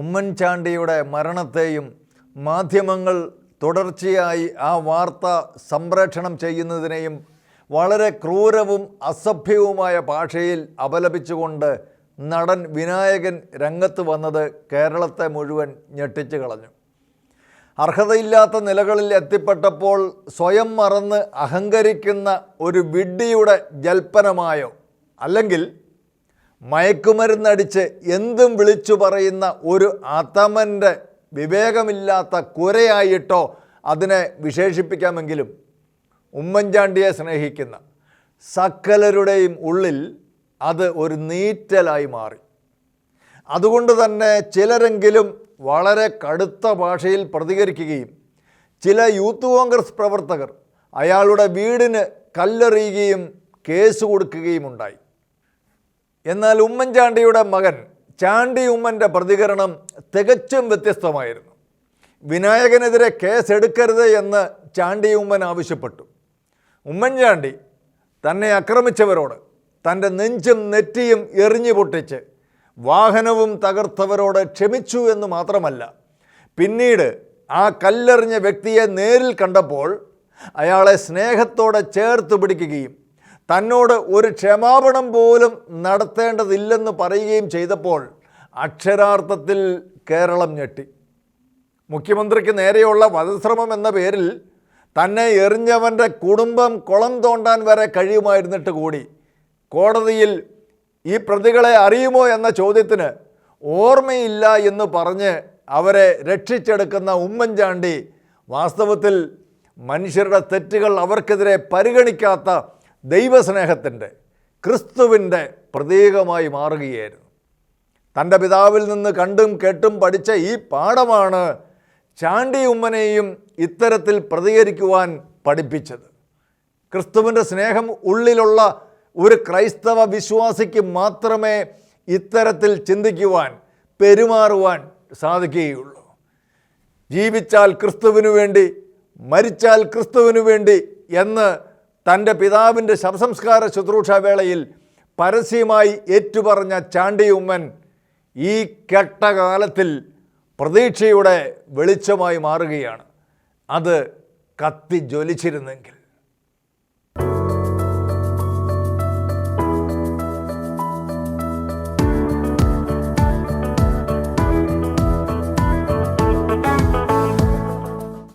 ഉമ്മൻചാണ്ടിയുടെ മരണത്തെയും മാധ്യമങ്ങൾ തുടർച്ചയായി ആ വാർത്ത സംപ്രേഷണം ചെയ്യുന്നതിനെയും വളരെ ക്രൂരവും അസഭ്യവുമായ ഭാഷയിൽ അപലപിച്ചുകൊണ്ട് നടൻ വിനായകൻ രംഗത്ത് വന്നത് കേരളത്തെ മുഴുവൻ ഞെട്ടിച്ചു കളഞ്ഞു. അർഹതയില്ലാത്ത നിലകളിൽ എത്തിപ്പെട്ടപ്പോൾ സ്വയം മറന്ന് അഹങ്കരിക്കുന്ന ഒരു വിഡ്ഢിയുടെ ജൽപ്പനമായോ? അല്ലെങ്കിൽ മയക്കുമരുന്നടിച്ച് എന്തും വിളിച്ചു പറയുന്ന ഒരു അതമന്റെ വിവേകമില്ലാത്ത കുരയായിട്ടോ അതിനെ വിശേഷിപ്പിക്കാമെങ്കിലും ഉമ്മൻചാണ്ടിയെ സ്നേഹിക്കുന്ന സക്കലരുടെയും ഉള്ളിൽ അത് ഒരു നീറ്റലായി മാറി. അതുകൊണ്ട് തന്നെ ചിലരെങ്കിലും വളരെ കടുത്ത ഭാഷയിൽ പ്രതികരിക്കുകയും ചില യൂത്ത് കോൺഗ്രസ് പ്രവർത്തകർ അയാളുടെ വീടിന് കല്ലെറിയുകയും കേസ് കൊടുക്കുകയും ഉണ്ടായി. എന്നാൽ ഉമ്മൻചാണ്ടിയുടെ മകൻ ചാണ്ടി ഉമ്മന്റെ പ്രതികരണം തികച്ചും വ്യത്യസ്തമായിരുന്നു. വിനായകനെതിരെ കേസെടുക്കരുത് എന്ന് ചാണ്ടി ഉമ്മൻ ആവശ്യപ്പെട്ടു. ഉമ്മൻചാണ്ടി തന്നെ ആക്രമിച്ചവരോട് തന്റെ നെഞ്ചും നെറ്റിയും എറിഞ്ഞു പൊട്ടിച്ച് വാഹനവും തകർത്തവരോട് ക്ഷമിച്ചു എന്ന് മാത്രമല്ല പിന്നീട് ആ കല്ലെറിഞ്ഞ വ്യക്തിയെ നേരിൽ കണ്ടപ്പോൾ അയാളെ സ്നേഹത്തോടെ ചേർത്ത് പിടിക്കുകയും തന്നോട് ഒരു ക്ഷമാപണം പോലും നടത്തേണ്ടതില്ലെന്ന് പറയുകയും ചെയ്തപ്പോൾ അക്ഷരാർത്ഥത്തിൽ കേരളം ഞെട്ടി. മുഖ്യമന്ത്രിക്ക് നേരെയുള്ള വധശ്രമം എന്ന പേരിൽ തന്നെ എറിഞ്ഞവന്റെ കുടുംബം കുളം തോണ്ടാൻ വരെ കഴിയുമായിരുന്നിട്ട് കൂടി. കോടതിയിൽ ഈ പ്രതികളെ അറിയുമോ എന്ന ചോദ്യത്തിന് ഓർമ്മയില്ല എന്ന് പറഞ്ഞ് അവരെ രക്ഷിച്ചെടുക്കുന്ന ഉമ്മൻചാണ്ടി വാസ്തവത്തിൽ മനുഷ്യരുടെ തെറ്റുകൾ അവർക്കെതിരെ പരിഗണിക്കാത്ത ദൈവസ്നേഹത്തിന്റെ ക്രിസ്തുവിന്റെ പ്രതീകമായി മാറുകയായിരുന്നു. തന്റെ പിതാവിൽ നിന്ന് കണ്ടും കേട്ടും പഠിച്ച ഈ പാഠമാണ് ചാണ്ടി ഉമ്മനെയും ഇത്തരത്തിൽ പ്രതികരിക്കുവാൻ പഠിപ്പിച്ചത്. ക്രിസ്തുവിന്റെ സ്നേഹം ഉള്ളിലുള്ള ഒരു ക്രൈസ്തവ വിശ്വാസിക്ക് മാത്രമേ ഇത്തരത്തിൽ ചിന്തിക്കുവാൻ പെരുമാറുവാൻ സാധിക്കുകയുള്ളൂ. ജീവിച്ചാൽ ക്രിസ്തുവിനു വേണ്ടി മരിച്ചാൽ ക്രിസ്തുവിനു വേണ്ടി എന്ന് തന്റെ പിതാവിന്റെ ശവസംസ്കാര ശുശ്രൂഷാവേളയിൽ പരസ്യമായി ഏറ്റുപറഞ്ഞ ചാണ്ടി ഉമ്മൻ ഈ കെട്ടകാലത്തിൽ പ്രതീക്ഷയുടെ വെളിച്ചമായി മാറുകയാണ്. അത് കത്തി ജ്വലിച്ചിരുന്നെങ്കിൽ